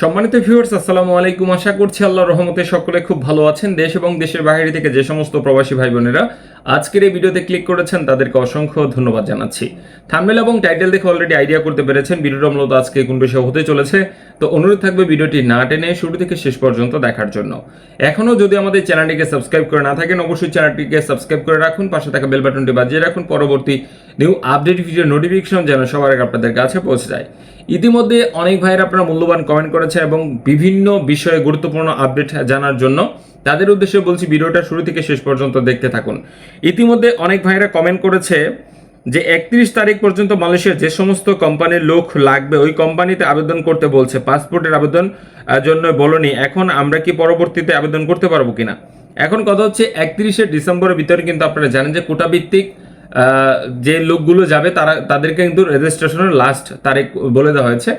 সম্মানিত ভিউয়ার্স আসসালামু আলাইকুম। আশা করছি আল্লাহর রহমতে সকলে খুব ভালো আছেন। দেশ এবং দেশের বাইরে থেকে যে সমস্ত প্রবাসী ভাই বোনেরা আজকের এই ভিডিওতে ক্লিক করেছেন তাদেরকে অসংখ্য ধন্যবাদ জানাচ্ছি। থাম্বনেল এবং টাইটেল দেখে অলরেডি আইডিয়া করতে পেরেছেন ভিডিওটা মূলত আজকে কোন বিষয় হতে চলেছে। তো অনুরোধ থাকবে ভিডিওটি না টেনে শুরু থেকে শেষ পর্যন্ত দেখার জন্য। এখনও যদি আমাদের চ্যানেলটিকে সাবস্ক্রাইব করে না থাকেন, অবশ্যই চ্যানেলটিকে সাবস্ক্রাইব করে রাখুন, পাশে থাকা বেল বাটনটি বাজিয়ে রাখুন। পরবর্তী নিউ আপডেট ভিডিও নোটিফিকেশন যেন সবার আগে আপনাদের কাছে পৌঁছে যায়। ইতিমধ্যে অনেক ভাইয়ের আপনারা মূল্যবান কমেন্ট করেছে এবং বিভিন্ন বিষয়ে গুরুত্বপূর্ণ আপডেট জানার জন্য তাদের উদ্দেশ্যে বলছি ভিডিওটা শুরু থেকে শেষ পর্যন্ত দেখতে থাকুন। ইতিমধ্যে অনেক ভাইয়েরা কমেন্ট করেছে যে, একত্রিশ তারিখ পর্যন্ত মালয়েশিয়ার যে সমস্ত কোম্পানির লোক লাগবে, ওই কোম্পানিতে আবেদন করতে বলছে। পাসপোর্টের আবেদন জন্য বলনি। এখন আমরা কি পরবর্তীতে আবেদন করতে পারব কিনা? এখন কথা হচ্ছে, একত্রিশে ডিসেম্বরের ভিতরে কিন্তু আপনারা জানেন যে কোটা ভিত্তিক যে লোকগুলো যাবে, তারা, তাদেরকে কিন্তু রেজিস্ট্রেশনের লাস্ট তারিখ বলে দেওয়া হয়েছে।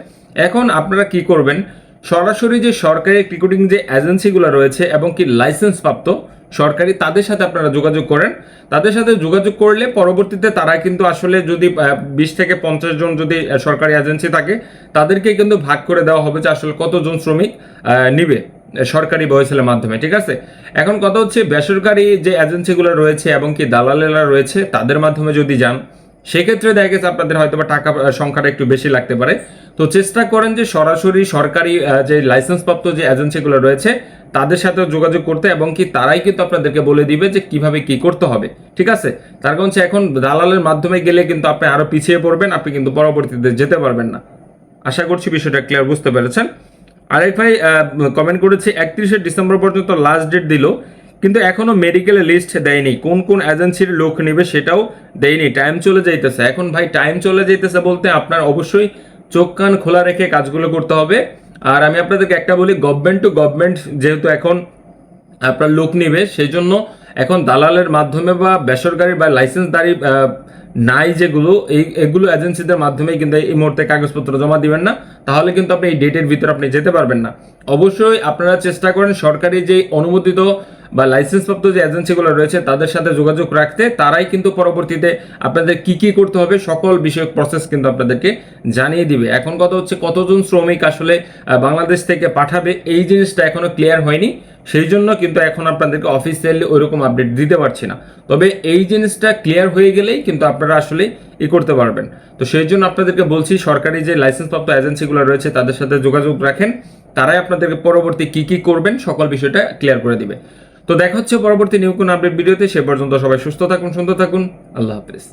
এখন আপনারা কি করবেন? সরাসরি যে সরকারি রিক্রুটিং যে এজেন্সিগুলো রয়েছে এবং কি লাইসেন্স প্রাপ্ত সরকারি, তাদের সাথে আপনারা যোগাযোগ করেন। তাদের সাথে যোগাযোগ করলে পরবর্তীতে তারা কিন্তু আসলে যদি বিশ থেকে পঞ্চাশ জন যদি সরকারি এজেন্সি থাকে, তাদেরকে কিন্তু ভাগ করে দেওয়া হবে যে আসলে কতজন শ্রমিক নিবে সরকারি বয়সেলের মাধ্যমে, ঠিক আছে? এখন কথা হচ্ছে বেসরকারি যে এজেন্সিগুলো রয়েছে এবং কি দালালেরা রয়েছে, তাদের মাধ্যমে যদি যান সেক্ষেত্রে দেখা গেছে আপনাদের হয়তো বা টাকা সংখ্যাটা একটু বেশি লাগতে পারে। তো চেষ্টা করেন যে সরাসরি সরকারি যে লাইসেন্সপ্রাপ্ত যে এজেন্সিগুলো রয়েছে, তাদের সাথে যোগাযোগ করতে এবং কি তারাই কিন্তু আপনাদেরকে বলে দিবে যে কীভাবে কি করতে হবে। ঠিক আছে? তার কারণ এখন দালালের মাধ্যমে গেলে কিন্তু আপনি আরও পিছিয়ে পড়বেন, আপনি কিন্তু পরবর্তীতে যেতে পারবেন না। আশা করছি বিষয়টা ক্লিয়ার বুঝতে পেরেছেন। আরেক ভাই কমেন্ট করেছে, একত্রিশে ডিসেম্বর পর্যন্ত লাস্ট ডেট দিল। কিন্তু এখনও মেডিকেলের লিস্ট দেয়নি। কোন কোন এজেন্সির লোক নেবে সেটাও দেয়নি। টাইম চলে যাইতেছে। এখন ভাই টাইম চলে যাইতেছে বলতে আপনার অবশ্যই চোখ কান খোলা রেখে কাজগুলো করতে হবে। আর আমি আপনাদেরকে একটা বলি গভর্নমেন্ট টু গভর্নমেন্ট যেহেতু এখন আপনার লোক নেবে সেই জন্য এখন দালালের মাধ্যমে বা বেসরকারি বা লাইসেন্সদারি নাই যেগুলো, এই, এগুলো এজেন্সিদের মাধ্যমে কিন্তু এই মুহূর্তে কাগজপত্র জমা দিবেন না। তাহলে কিন্তু আপনি এই ডেটের ভিতরে আপনি যেতে পারবেন না। অবশ্যই আপনারা চেষ্টা করেন সরকারি যে অনুমোদিত বা লাইসেন্সপ্রাপ্ত যে এজেন্সিগুলো রয়েছে তাদের সাথে যোগাযোগ রাখতে তারাই কিন্তু পরবর্তীতে আপনাদের কি কি করতে হবে সকল বিষয়ক প্রসেস কিন্তু আপনাদেরকে জানিয়ে দিবে। এখন কথা হচ্ছে কতজন শ্রমিক আসলে বাংলাদেশ থেকে পাঠাবে? এই জিনিসটা এখনও ক্লিয়ার হয়নি। সেই জন্য কিন্তু এখন আপনাদেরকে অফিসিয়ালি ওইরকম আপডেট দিতে পারছি না। তবে এই জিনিসটা ক্লিয়ার হয়ে গেলেই কিন্তু আপনারা আসলে ই করতে পারবেন। তো সেই জন্য আপনাদেরকে বলছি, সরকারি যে লাইসেন্সপ্রাপ্ত এজেন্সিগুলো রয়েছে, তাদের সাথে যোগাযোগ রাখেন। তারাই আপনাদেরকে পরবর্তী কি কি করবেন সকল বিষয়টা ক্লিয়ার করে দিবে। তো দেখা হচ্ছে পরবর্তী নিউ কোন আপডেট ভিডিওতে, সে পর্যন্ত সবাই সুস্থ থাকুন, সুন্দর থাকুন। আল্লাহ হাফেজ।